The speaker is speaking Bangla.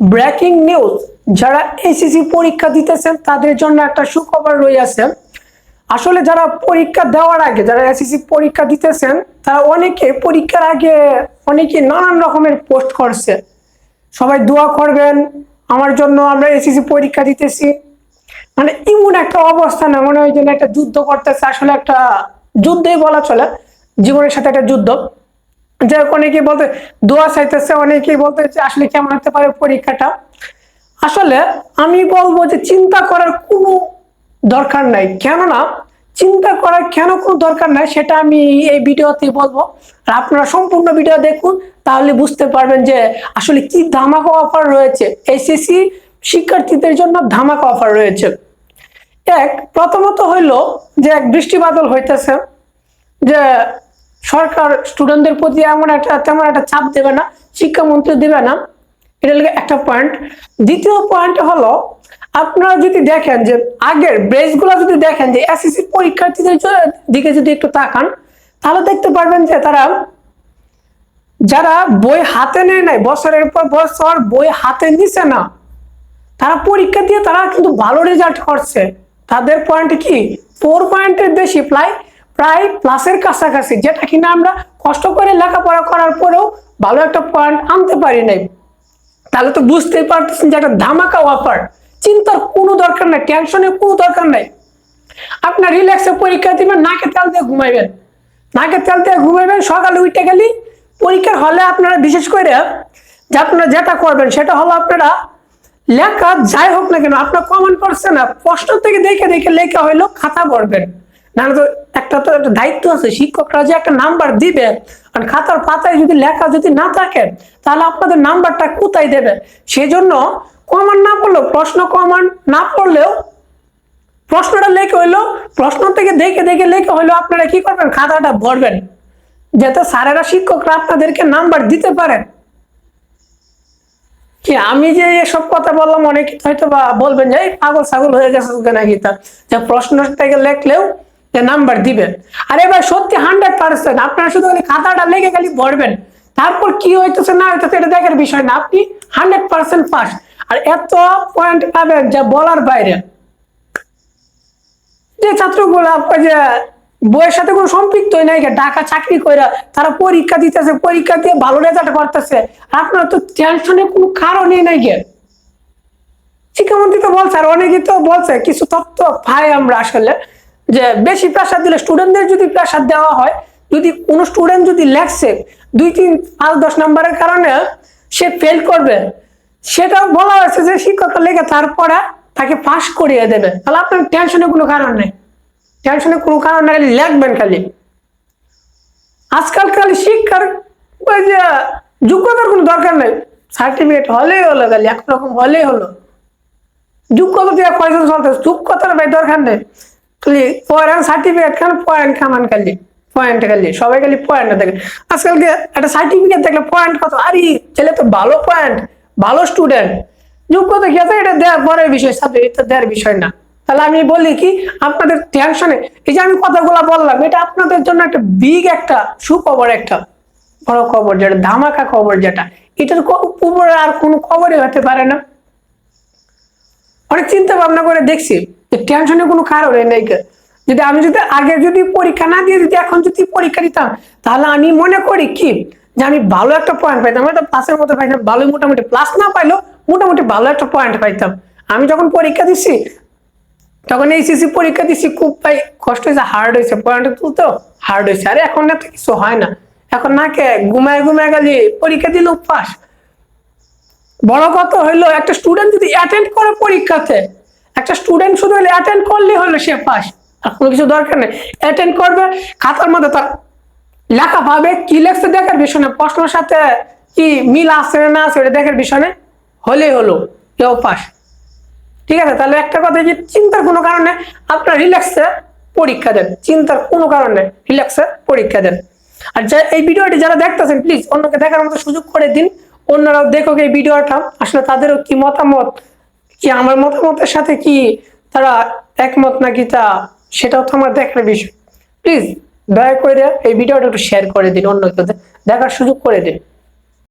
ব্রেকিং নিউজ, যারা এসএসসি পরীক্ষা দিতেছেন, তাদের জন্য একটা সুখবর রয়েছে। আসলে যারা পরীক্ষা দেওয়ার আগে, যারা এসএসসি পরীক্ষা দিতেছেন, তারা অনেকে পরীক্ষার আগে অনেকে নানান রকমের পোস্ট করছে। সবাই দোয়া করবেন, আমার জন্য আমরা এসএসসি পরীক্ষা দিতেছি। মানে এমন একটা অবস্থা না, মনে হয় যেন একটা যুদ্ধ করতেছে। আসলে একটা যুদ্ধই বলা চলে, জীবনের সাথে একটা যুদ্ধ। যাই হোক, অনেকেই বলতে দোয়া চাইতেছে, অনেকেই বলতে যে আসলে কেমন হতে পারে পরীক্ষাটা। আসলে আমি বলব যে চিন্তা করার কোনো দরকার নাই। কেননা চিন্তা করার কেন কোনো দরকার নাই সেটা আমি এই ভিডিওতে বলব। আর আপনারা সম্পূর্ণ ভিডিও দেখুন, তাহলে বুঝতে পারবেন যে আসলে কি ধামাকা অফার রয়েছে। এসএসসি শিক্ষার্থীদের জন্য ধামাকা অফার রয়েছে। এক, প্রথমত হইল যে এক বৃষ্টি বাদল হইতেছে, যে সরকার স্টুডেন্টদের প্রতি এমন একটা, তেমন একটা চাপ দেবে না, শিক্ষামন্ত্রী দেবে না। এটা লাগে একটা পয়েন্ট দ্বিতীয় পয়েন্ট হলো, আপনারা যদি দেখেন যে আগের ব্রেসগুলো যদি দেখেন যে এসএসসি পরীক্ষার্থীদের দিকে যদি একটু তাকান, তাহলে দেখতে পারবেন যে তারা, যারা বই হাতে নেয় নাই, বছরের পর বছর বই হাতে নিছে না, তারা পরীক্ষা দিয়ে তারা কিন্তু ভালো রেজাল্ট করছে। তাদের পয়েন্ট কি? ফোর পয়েন্টের বেশি। প্রায় প্রায় প্লাসের কাছাকাছি, যেটা কিনা আমরা কষ্ট করে লেখাপড়া করার পরেও ভালো একটা পয়েন্ট আনতে পারি নাই। তাহলে তো বুঝতেই পারতেছেন যে একটা ধামাকা অফার চিন্তার কোনো দরকার নাই টেনশনের কোনো দরকার নাই। আপনার রিল্যাক্সে পরীক্ষা দিবেন, নাকে তেল দিয়ে ঘুমাইবেন। নাকে তেল দিয়ে ঘুমাইবেন, সকালে উঠে গেলি, পরীক্ষার হলে আপনারা বিশেষ করে যে আপনারা যেটা করবেন, সেটা হলো আপনারা লেখা যাই হোক না কেন, আপনার কমন পড়ছে না প্রশ্ন থেকে দেখে দেখে লেখা হইল খাতা ভরবেন। নাহলে তো একটা তো একটা দায়িত্ব আছে, শিক্ষকরা যে একটা নাম্বার দিবে আর খাতার পাতায় যদি লেখা যদি না থাকে, তাহলে আপনাদের নাম্বারটা কোথায় দেবে? সেই জন্য কমন না পড়লেও, প্রশ্ন কমন না পড়লেও, প্রশ্নটা লেখে হইল, প্রশ্ন থেকে দেখে দেখে লেখে হইল, আপনারা কি করবেন? খাতাটা ভরবেন, যাতে স্যারেরা, শিক্ষকরা আপনাদেরকে নাম্বার দিতে পারেন। কি আমি যে এসব কথা বললাম, অনেকে হয়তো বা বলবেন যে পাগল ছাগল হয়ে গেছে নাকি তা? যে প্রশ্ন থেকে লেখলেও নাম্বার দিবেন। আর এবার সত্যি হান্ড্রেড পার্সেন্ট আপনারা শুধু খালি খাতাটা লেগে খালি ভরবেন তারপর কি হইতেছে, না হইতেছে, এটা দেখার বিষয় না। আপনি হান্ড্রেড পার্সেন্ট পাস আর এত পয়েন্ট পাবেন যা বলার বাইরে। যে ছাত্রগুলো আপনার যে বইয়ের সাথে কোনো সম্পৃক্ত নাই ঢাকা চাকরি করে তারা পরীক্ষা দিতেছে, পরীক্ষা দিয়ে ভালো রেজাল্ট করতেছে। আপনার তো টেনশনে কোনো কারণই নাই গে। শিক্ষামন্ত্রী তো বলছে, আর অনেকে তো বলছে, কিছু তথ্য পাই আমরা আসলে। যে বেশি প্রেশার দিলে স্টুডেন্টদের যদি প্রেশার দেওয়া হয়, যদি কোনো স্টুডেন্ট যদি লেখছে দুই, তিন, পাঁচ, দশ নম্বরের কারণে সে ফেল করবে, সেটাও বলা হয়েছে যে শিক্ষকরা লেগে তারপরে তাকে পাস করিয়ে দেবে। তাহলে আপনার টেনশনের কোনো কারণ নেই। টেনশনের কোনো কারণ নেই, খালি লেখবেন খালি। আজকাল খালি শিক্ষার ওই যে যোগ্যতার কোনো দরকার নেই। সার্টিফিকেট হলেই হলো খালি, একরকম হলেই হলো। যোগ্যতা দিয়ে কয়জন চলতে যোগ্যতার ভাই দরকার নেই। খালি পয়েন্ট সার্টিফিকেট খান, পয়েন্ট খামান খালি, পয়েন্ট খালি, সবাই খালি পয়েন্ট দেখে। আজকালকে একটা সার্টিফিকেট দেখলে পয়েন্ট কত? আরে, ছেলে তো ভালো পয়েন্ট, ভালো স্টুডেন্ট যোগ্যতা কি আছে? এটা দেওয়ার পরের বিষয় সাবজেক্ট এটা দেওয়ার বিষয় না। তাহলে আমি বলি কি, আপনাদের টেনশনে এই যে আমি কথাগুলো বললাম, এটা আপনাদের জন্য একটা বিগ একটা সুখবর একটা। বড় খবর যেটা, ধামাকা খবর যেটা। এটার উপরে আর কোনো খবরই হতে পারে না। অনেক চিন্তা ভাবনা করে দেখছি। টেনশনের কোনো কারণ নেই। যদি আমি যদি আগে যদি পরীক্ষা না দিয়ে যদি এখন যদি পরীক্ষা দিতাম, তাহলে আমি মনে করি কি, যে আমি ভালো একটা পয়েন্ট পাইতাম। হয়তো প্লাসের মতো পাইতাম ভালো মোটামুটি প্লাস না পাইলেও মোটামুটি ভালো একটা পয়েন্ট পাইতাম। আমি যখন পরীক্ষা দিচ্ছি তখন এই সিসি পরীক্ষা দিচ্ছি খুব ভাই কষ্ট হয়েছে হার্ড হয়েছে। পয়েন্ট তুলতেও হার্ড হয়েছে। আরে এখন না তো কিছু হয় না। এখন না কে, ঘুমায় ঘুমায় গেলি পরীক্ষা দিলেও পাস বড় কথা হইল একটা স্টুডেন্ট যদি অ্যাটেন্ড করে পরীক্ষাতে একটা স্টুডেন্ট শুধু অ্যাটেন্ড করলে হলো সে পাস আর কোনো কিছু দরকার নেই। অ্যাটেন্ড করবে, খাতার মধ্যে তার লেখা পাবে, কি লেখছে দেখার বিষয় প্রশ্নের সাথে কি মিল আছে না আছে ওটা দেখার বিষয় না হলেই হলো কেউ পাস ঠিক আছে? তাহলে একটা কথা যে চিন্তার কোনো কারণে আপনার রিল্যাক্সে পরীক্ষা দেন। চিন্তার কোনো কারণে রিল্যাক্সে পরীক্ষা দেন। আর যা, এই ভিডিওটি যারা দেখতেছেন প্লিজ অন্যকে দেখার মতো সুযোগ করে দিন। অন্যরাও দেখো এই ভিডিওটা। আসলে তাদেরও কি মতামত? কি আমার মতামতের সাথে কি তারা একমত নাকি তা, সেটাও তো আমার দেখার বিষয়। প্লিজ দয়া করে এই ভিডিওটা একটু শেয়ার করে দিন অন্যকে দেখার সুযোগ করে দিন।